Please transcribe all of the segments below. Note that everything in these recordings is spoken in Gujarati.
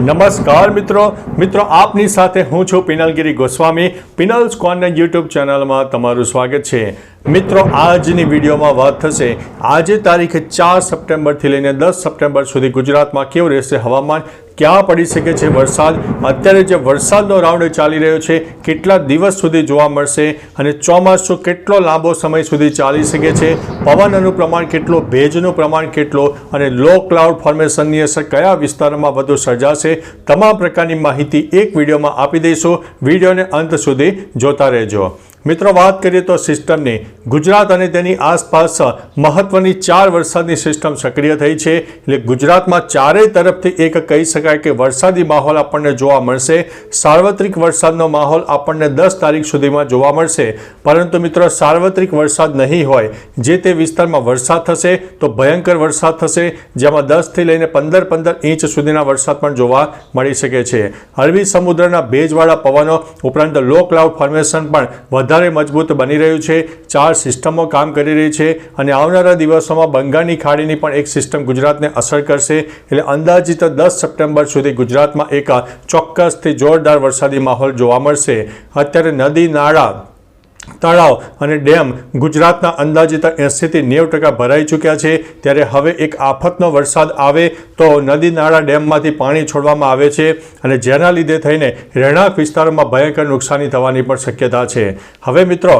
નમસ્કાર મિત્રો. મિત્રો, આપની સાથે હું છું પિનલગીરી ગોસ્વામી. પિનલ સ્કોનના યુટ્યુબ ચેનલમાં તમારું સ્વાગત છે. મિત્રો, આજની વિડીયોમાં વાત થશે, આજે તારીખે ચાર સપ્ટેમ્બરથી લઈને દસ સપ્ટેમ્બર સુધી ગુજરાતમાં કેવું રહેશે હવામાન? ક્યાં પડી શકે છે વરસાદ? અત્યારે જે વરસાદનો રાઉન્ડ ચાલી રહ્યો છે, કેટલા દિવસ સુધી જોવા મળશે અને ચોમાસું કેટલો લાંબો સમય સુધી ચાલી શકે છે? પવનનું પ્રમાણ કેટલો? ભેજનું પ્રમાણ કેટલો? અને લો ક્લાઉડ ફોર્મેશનની અસર કયા વિસ્તારોમાં વધુ સર્જાશે? તમામ પ્રકારની માહિતી એક વિડીયોમાં આપી દઈશું. વિડીયોને અંત સુધી જોતા રહેજો. મિત્રો, વાત કરીએ તો સિસ્ટમની. ગુજરાત અને તેની આસપાસ મહત્વની ચાર વરસાદની સિસ્ટમ સક્રિય થઈ છે. એટલે ગુજરાતમાં ચારેય તરફથી એક કહી શકાય કે વરસાદી માહોલ આપણને જોવા મળશે. સાર્વત્રિક વરસાદનો માહોલ આપણને દસ તારીખ સુધીમાં જોવા મળશે. પરંતુ મિત્રો, સાર્વત્રિક વરસાદ નહીં હોય. જે તે વિસ્તારમાં વરસાદ થશે, તો ભયંકર વરસાદ થશે. જેમાં દસથી લઈને પંદર પંદર ઇંચ સુધીના વરસાદ પણ જોવા મળી શકે છે. અરબી સમુદ્રના ભેજવાળા પવનો ઉપરાંત લો ક્લાઉડ ફોર્મેશન પણ વધારે મજબૂત બની રહ્યું છે. ચાર સિસ્ટમો કામ કરી રહી છે અને આવનારા દિવસોમાં બંગાળની ખાડીની પણ એક સિસ્ટમ ગુજરાતને અસર કરશે. એટલે અંદાજિત દસ સપ્ટેમ્બર સુધી ગુજરાતમાં એક ચોક્કસથી જોરદાર વરસાદી માહોલ જોવા મળશે. અત્યારે નદી, નાળા તળાવ અને ડેમ ગુજરાતના અંદાજિત એંસીથી નેવું ટકા ભરાઈ ચૂક્યા છે. ત્યારે હવે એક આફતનો વરસાદ આવે તો નદી નાળા ડેમમાંથી પાણી છોડવામાં આવે છે અને જેના લીધે થઈને રહેણાંક વિસ્તારોમાં ભયંકર નુકસાની થવાની પણ શક્યતા છે. હવે મિત્રો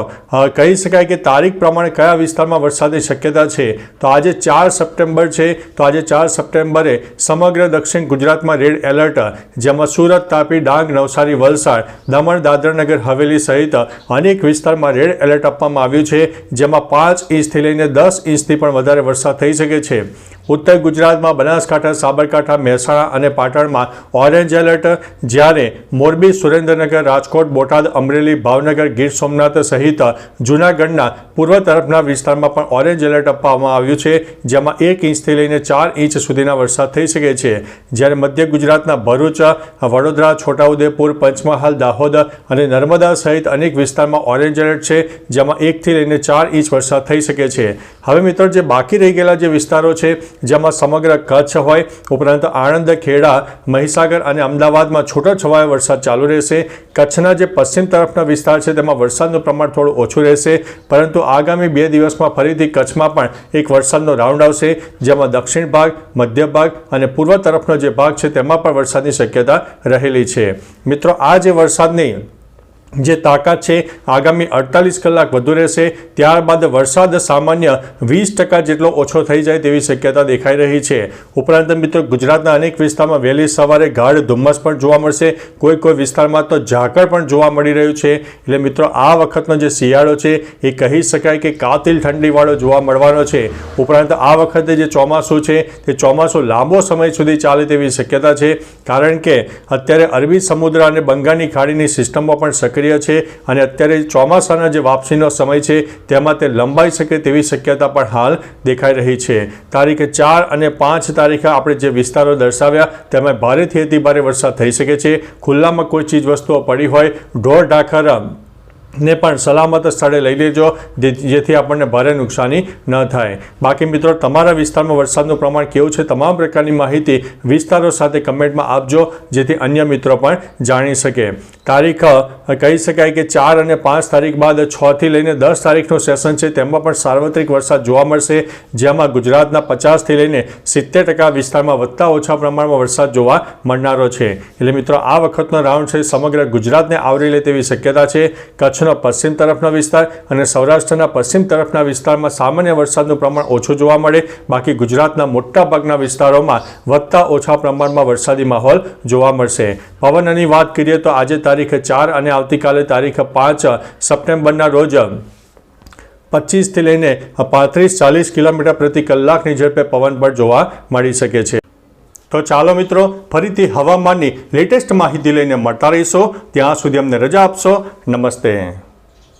કહી શકાય કે તારીખ પ્રમાણે કયા વિસ્તારમાં વરસાદની શક્યતા છે? તો આજે ચાર સપ્ટેમ્બર છે. તો આજે ચાર સપ્ટેમ્બરે સમગ્ર દક્ષિણ ગુજરાતમાં રેડ એલર્ટ, જેમાં સુરત તાપી ડાંગ નવસારી વલસાડ દમણ દાદરનગર હવેલી સહિત અનેક વિસ્તારમાં રેડ એલર્ટ આપવામાં આવ્યું છે, જેમાં પાંચ ઇંચથી લઈને દસ ઇંચથી પણ વધારે વરસાદ થઈ શકે છે. ઉત્તર ગુજરાતમાં બનાસકાંઠા, સાબરકાંઠા, મહેસાણા અને પાટણમાં ઓરેન્જ એલર્ટ, જ્યારે મોરબી, સુરેન્દ્રનગર, રાજકોટ, બોટાદ, અમરેલી, ભાવનગર, ગીર સોમનાથ સહિત જૂનાગઢના પૂર્વ તરફના વિસ્તારમાં પણ ઓરેન્જ એલર્ટ આપવામાં આવ્યું છે, જેમાં એક ઇંચથી લઈને ચાર ઇંચ સુધીના વરસાદ થઈ શકે છે. જ્યારે મધ્ય ગુજરાતના ભરૂચ, વડોદરા, છોટાઉદેપુર, પંચમહાલ, દાહોદ અને નર્મદા સહિત અનેક વિસ્તારમાં ઓરેન્જ એલર્ટ છે, જેમાં એકથી લઈને ચાર ઇંચ વરસાદ થઈ શકે છે. હવે મિત્રો, જે બાકી રહી ગયેલા જે વિસ્તારો છે જેમાં સમગ્ર કચ્છ હોય, ઉપરાંત આણંદ, ખેડા, મહીસાગર અને અમદાવાદમાં છૂટોછવાયો વરસાદ ચાલુ રહેશે. કચ્છના જે પશ્ચિમ તરફના વિસ્તાર છે, તેમાં વરસાદનું પ્રમાણ થોડું ઓછું રહેશે. પરંતુ આગામી બે દિવસમાં ફરીથી કચ્છમાં પણ એક વરસાદનો રાઉન્ડ આવશે, જેમાં દક્ષિણ ભાગ, મધ્ય ભાગ અને પૂર્વ તરફનો જે ભાગ છે, તેમાં પણ વરસાદની શક્યતા રહેલી છે. મિત્રો, આ જે વરસાદની જે તાકાત છે, આગામી અડતાલીસ કલાક વધુ રહેશે. ત્યારબાદ વરસાદ સામાન્ય વીસ ટકા જેટલો ઓછો થઈ જાય તેવી શક્યતા દેખાઈ રહી છે. ઉપરાંત મિત્રો, ગુજરાતના અનેક વિસ્તારમાં વહેલી સવારે ગાઢ ધુમ્મસ પણ જોવા મળશે. કોઈ કોઈ વિસ્તારમાં તો ઝાકળ પણ જોવા મળી રહ્યું છે. એટલે મિત્રો, આ વખતનો જે શિયાળો છે, એ કહી શકાય કે કાતિલ ઠંડીવાળો જોવા મળવાનો છે. ઉપરાંત આ વખતે જે ચોમાસું છે, તે ચોમાસું લાંબો સમય સુધી ચાલે તેવી શક્યતા છે. કારણ કે અત્યારે અરબી સમુદ્ર અને બંગાળની ખાડીની સિસ્ટમો પણ સક્રિય છે અને અત્યારે ચોમાસાના જે વાપસીનો સમય છે, તેમાં તે લંબાઈ શકે તેવી શક્યતા પણ હાલ દેખાઈ રહી છે. તારીખે ચાર અને પાંચ તારીખે આપણે જે વિસ્તારો દર્શાવ્યા, તેમાં ભારેથી અતિ ભારે વરસાદ થઈ શકે છે. ખુલ્લામાં કોઈ ચીજ વસ્તુઓ પડી હોય, ઢોર ઢાખર ને પણ સલામત સ્થળે લઈ લેજો જેથી આપણને ભારે નુકસાની ન થાય. બાકી મિત્રો, તમારા વિસ્તારમાં વરસાદનું પ્રમાણ કેવું છે, તમામ પ્રકારની માહિતી વિસ્તારો સાથે કમેન્ટમાં આપજો, જેથી અન્ય મિત્રો પણ જાણી શકે. તારીખ કહી શકાય કે ચાર અને પાંચ તારીખ બાદ છથી લઈને દસ તારીખનું સેશન છે. તેમાં પણ સાર્વત્રિક વરસાદ જોવા મળશે. જેમાં ગુજરાતના પચાસથી લઈને સિત્તેર ટકા વિસ્તારમાં વધતા ઓછા પ્રમાણમાં વરસાદ જોવા મળનારો છે. એટલે મિત્રો, આ વખતનો રાઉન્ડ છે. સમગ્ર ગુજરાતને આવરી લે તેવી શક્યતા છે. કચ્છનો પશ્ચિમ તરફનો વિસ્તાર અને સૌરાષ્ટ્રના પશ્ચિમ તરફના વિસ્તારમાં સામાન્ય વરસાદનું પ્રમાણ ઓછું જોવા મળે. બાકી ગુજરાતના મોટા ભાગના વિસ્તારોમાં વધતા ઓછા પ્રમાણમાં વરસાદી માહોલ જોવા મળશે. પવનની વાત કરીએ તો આજે તારીખ ચાર અને આવતીકાલે તારીખ પાંચ સપ્ટેમ્બરના રોજ પચીસથી લઈને પાંત્રીસ, ચાલીસ કિલોમીટર પ્રતિ કલાકની ઝડપે પવન પણ જોવા મળી શકે છે. તો ચાલો મિત્રો, ફરીથી હવામાનની લેટેસ્ટ માહિતી લઈને મળતા રહીશો. ત્યાં સુધી અમને રજા આપશો. નમસ્તે.